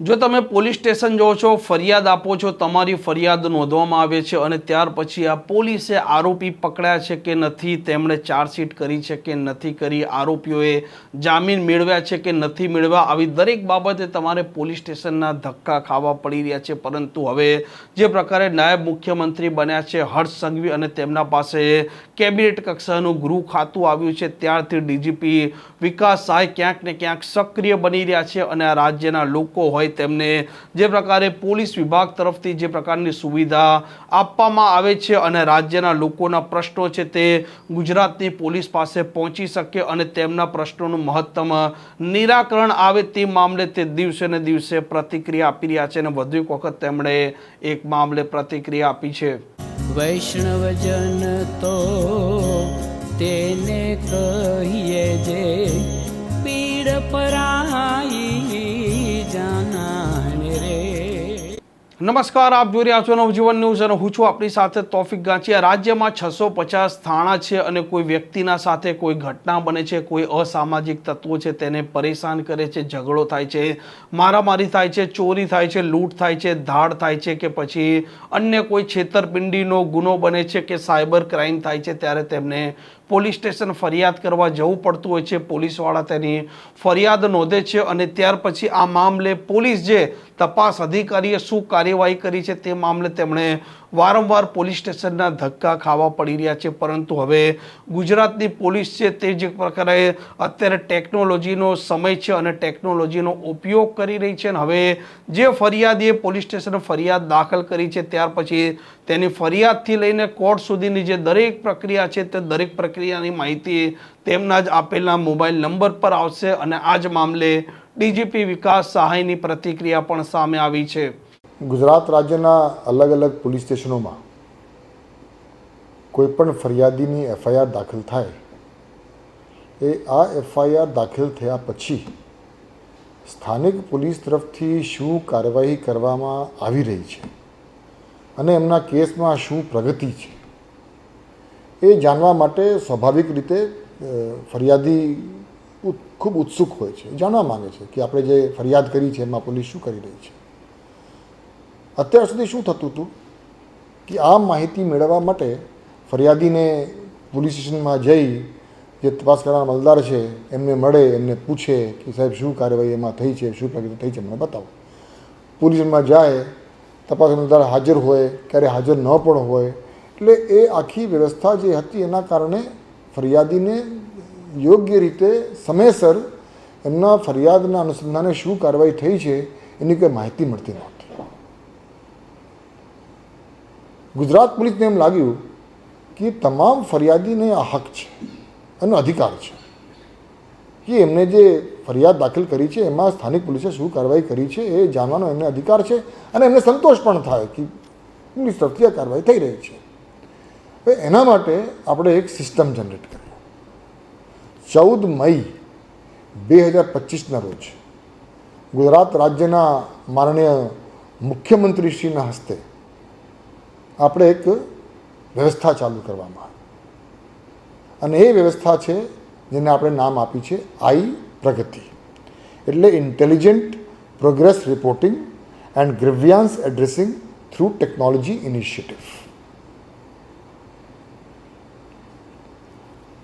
જો તમે police station જાઓ છો, ફરિયાદ આપો છો, તમારી ફરિયાદ નોંધવામાં આવે છે અને ત્યાર પછી આ પોલીસે આરોપી પકડ્યા છે કે નથી, તેમણે ચાર્જશીટ કરી છે કે નથી કરી, આરોપીઓએ જામીન મેળવ્યા છે કે નથી મેળવ્યા, આવી દરેક બાબતે તમારે પોલીસ સ્ટેશનના ધક્કા ખાવા પડી રહ્યા છે. પરંતુ હવે જે પ્રકારે નાયબ મુખ્યમંત્રી બન્યા છે, હર્ષ સંઘવી અને તેમના પાસે કેબિનેટ કક્ષાનું ગૃહ ખાતું આવ્યું છે, ત્યારથી ડીજીપી વિકાસ સહાય ક્યાંક ને ક્યાંક સક્રિય બની રહ્યા છે અને આ રાજ્યના લોકો હોય તેમને જે પ્રકારે પોલીસ વિભાગ તરફથી જે પ્રકારની સુવિધા આપવામાં આવે છે અને રાજ્યના લોકોના પ્રશ્નો છે તે ગુજરાતની પોલીસ પાસે પહોંચી શકે અને તેમના પ્રશ્નોનું મહત્તમ નિરાકરણ આવે તે મામલે તે દિવસે ને દિવસે પ્રતિક્રિયા આપી રહ્યા છે અને વધુ એક વખત તેમણે એક મામલે પ્રતિક્રિયા આપી છે. વૈષ્ણવજન તો નમસ્કાર, આપ જોઈ રહ્યા છો નવજીવન ન્યૂઝ અને હું છું આપણી સાથે તોફિક ગાંચિયા. રાજ્યમાં છસો પચાસ થાણા છે અને કોઈ વ્યક્તિના સાથે કોઈ ઘટના બને છે, કોઈ અસામાજિક તત્વો છે તેને પરેશાન કરે છે, ઝઘડો થાય છે, મારામારી થાય છે, ચોરી થાય છે, લૂંટ થાય છે, ધાડ થાય છે કે પછી અન્ય કોઈ છેતરપિંડીનો ગુનો બને છે કે સાયબર ક્રાઇમ થાય છે, ત્યારે તેમને પોલીસ સ્ટેશન ફરિયાદ કરવા જવું પડતું હોય છે, પોલીસવાળા તેની ફરિયાદ નોંધે છે અને ત્યાર પછી આ મામલે પોલીસ જે તપાસ અધિકારીએ શું કાર્યવાહી કરી છે તે મામલે તેમણે વારંવાર પોલીસ સ્ટેશનના ધક્કા ખાવા પડી રહ્યા છે, પરંતુ હવે ગુજરાતની પોલીસ છે તે જે પ્રકારે અત્યારે ટેકનોલોજીનો સમય છે અને ટેકનોલોજીનો ઉપયોગ કરી રહી છે અને હવે જે ફરિયાદીએ પોલીસ સ્ટેશન ફરિયાદ દાખલ કરી છે, ત્યાર પછી તેની ફરિયાદથી લઈને કોર્ટ સુધીની જે દરેક પ્રક્રિયા છે તે દરેક પ્રક્રિયાની માહિતી તેમના જ આપેલા મોબાઈલ નંબર પર આવશે અને આ જ મામલે ડીજીપી વિકાસ સહાયની પ્રતિક્રિયા પણ સામે આવી છે. ગુજરાત રાજ્યના અલગ અલગ પોલીસ સ્ટેશનોમાં કોઈ પણ ફરિયાદીની એફઆઈઆર દાખલ થાય, એ આ એફઆઈઆર દાખલ થયા પછી સ્થાનિક પોલીસ તરફથી શું કાર્યવાહી કરવામાં આવી રહી છે અને એમના કેસમાં શું પ્રગતિ છે, એ જાણવા માટે સ્વાભાવિક રીતે ફરિયાદી ખૂબ ઉત્સુક હોય છે. જાણવા માગે છે કે આપણે જે ફરિયાદ કરી છે એમાં પોલીસ શું કરી રહી છે. અત્યાર સુધી શું થતું હતું કે આ માહિતી મેળવવા માટે ફરિયાદીને પોલીસ સ્ટેશનમાં જઈ જે તપાસ કરવાના મલદાર છે, એમને મળે, એમને પૂછે કે સાહેબ શું કાર્યવાહી એમાં થઈ છે, શું પ્રગતિ થઈ છે, મને બતાવો. પોલીસમાં જાય, તપાસ મલદાર હાજર હોય, ક્યારે હાજર ન પણ હોય, એટલે એ આખી વ્યવસ્થા જે હતી એના કારણે ફરિયાદીને યોગ્ય રીતે સમયસર એમના ફરિયાદના અનુસંધાને શું કાર્યવાહી થઈ છે એની કોઈ માહિતી મળતી નહોતી ગુજરાત પોલીસને એમ લાગ્યું કે તમામ ફરિયાદીને આ હક છે એનો અધિકાર છે. કે એમને જે ફરિયાદ દાખલ કરી છે, એમાં સ્થાનિક પોલીસે શું કાર્યવાહી કરી છે એ જાણવાનો એમને અધિકાર છે અને એમને સંતોષ પણ થાય કે પોલીસ તરફથી આ કાર્યવાહી થઈ રહી છે. એના માટે આપણે એક સિસ્ટમ જનરેટ કરી ચૌદ મઈ બે હજાર પચીસના રોજ ગુજરાત રાજ્યના માનનીય મુખ્યમંત્રીશ્રીના હસ્તે આપણે એક વ્યવસ્થા ચાલુ કરવામાં આવી. અને એ વ્યવસ્થા છે જેને આપણે નામ આપ્યું છે આઈ પ્રગતિ. એટલે intelligent progress reporting and grievance addressing through technology initiative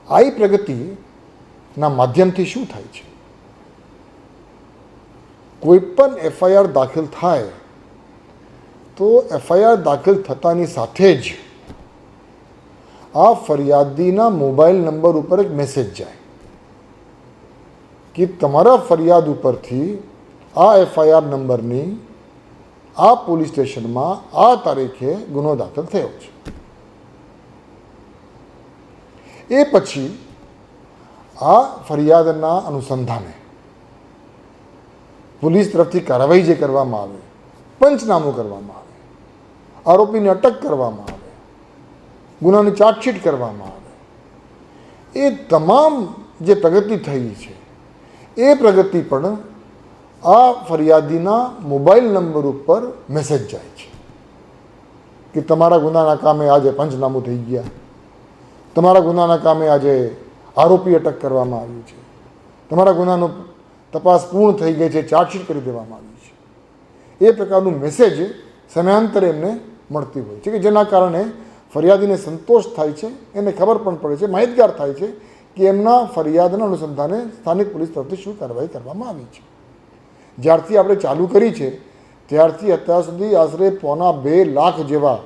I પ્રગતિના માધ્યમથી શું થાય છે? કોઈ પણ એફઆઈઆર દાખલ થાય તો એફઆઈઆર દાખલ થતાની સાથે જ આ ફરિયાદીના મોબાઈલ નંબર ઉપર એક મેસેજ જાય કે તમારા ફરિયાદ ઉપરથી આ એફઆઈઆર નંબરની આ પોલીસ સ્ટેશનમાં આ તારીખે ગુનો દાખલ થયો છે. એ પછી આ ફરિયાદના અનુસંધાને પોલીસ તરફથી કાર્યવાહી જે કરવામાં આવે, પંચનામું કરવામાં આવે આરોપીને અટક કરવામાં આવે. ગુનાની ચાર્જશીટ કરવામાં આવે. એ તમામ જે પ્રગતિ થઈ છે, એ પ્રગતિ પણ આ ફરિયાદીના મોબાઈલ નંબર ઉપર મેસેજ જાય છે કે તમારા ગુનાના કામે આજે પંચનામું થઈ ગયા. તમારા ગુનાના કામે આજે આરોપી અટક કરવામાં આવ્યું છે. તમારા ગુનાનો તપાસ પૂર્ણ થઈ ગઈ છે ચાર્જશીટ કરી દેવામાં આવી છે. એ પ્રકારનું મેસેજ સમયાંતરે એમને મળતી હોય છે કે જેના કારણે ફરિયાદીને સંતોષ થાય છે, એને ખબર પણ પડે છે, માહિતગાર થાય છે કે એમના ફરિયાદના અનુસંધાને સ્થાનિક પોલીસ તરફથી શું કાર્યવાહી કરવામાં આવી છે. જ્યારથી આપણે ચાલુ કરી છે, ત્યારથી અત્યાર સુધી આશરે પોણા બે લાખ જેવા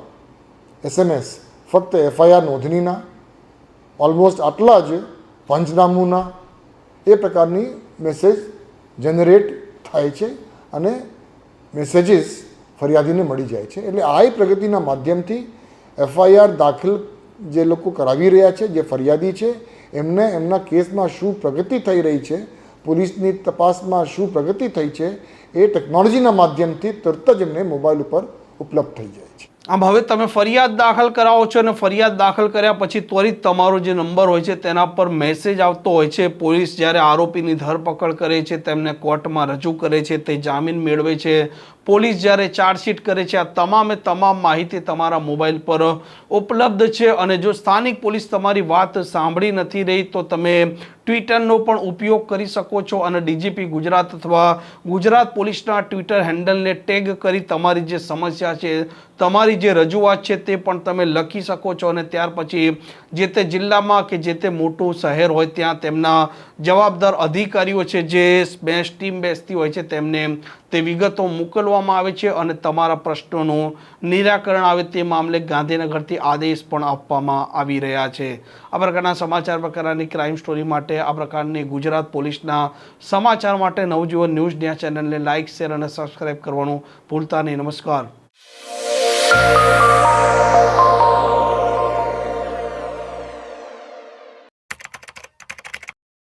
એસએમએસ, ફક્ત એફઆઈઆર નોંધણીના, ઓલમોસ્ટ આટલા જ પંચનામુના, એ પ્રકારની મેસેજ જનરેટ થાય છે અને મેસેજીસ ફરિયાદીને મળી જાય છે. એટલે આ પ્રગતિના માધ્યમથી એફઆઈઆર દાખલ જે લોકો કરાવી રહ્યા છે, જે ફરિયાદી છે, એમને એમના કેસમાં શું પ્રગતિ થઈ રહી છે, પોલીસની તપાસમાં શું પ્રગતિ થઈ છે, એ ટેકનોલોજીના માધ્યમથી તરત જ એમને મોબાઈલ ઉપર ઉપલબ્ધ થઈ જાય છે. આમ હવે તમે ફરિયાદ દાખલ કરાવો છો અને ફરિયાદ દાખલ કર્યા પછી ત્વરિત તમારો જે નંબર હોય છે તેના પર મેસેજ આવતો હોય છે. પોલીસ જ્યારે આરોપીની ધરપકડ કરે છે, તેમને કોર્ટમાં રજૂ કરે છે, તે જામીન મેળવે છે પોલીસ જ્યારે ચાર્જશીટ કરે છે, આ તમામે તમામ માહિતી તમારા મોબાઈલ પર ઉપલબ્ધ છે અને જો સ્થાનિક પોલીસ તમારી વાત સાંભળી નથી રહી, તો તમે ટ્વિટરનો પણ ઉપયોગ કરી શકો છો અને ડીજીપી ગુજરાત અથવા ગુજરાત પોલીસના ટ્વિટર હેન્ડલને ટેગ કરી તમારી જે સમસ્યા છે, તમારી જે રજૂઆત છે તે પણ તમે લખી શકો છો અને ત્યાર પછી જે તે જિલ્લામાં કે જે તે મોટું શહેર હોય, ત્યાં તેમના જવાબદાર અધિકારીઓ છે, જે બેસ ટીમ બેસતી હોય છે, તેમને તે વિગતો મોકલવામાં આવે છે અને તમારા પ્રશ્નોનું નિરાકરણ આવે તે મામલે ગાંધીનગરથી આદેશ પણ આપવામાં આવી રહ્યા છે. આ પ્રકારના સમાચાર પ્રકારની ક્રાઇમ સ્ટોરી માટે, આ પ્રકારની ગુજરાત પોલીસના સમાચાર માટે નવજીવન ન્યૂઝ ન્યા ચેનલને લાઇક, શેર અને સબસ્ક્રાઇબ કરવાનું ભૂલતા નહીં. નમસ્કાર.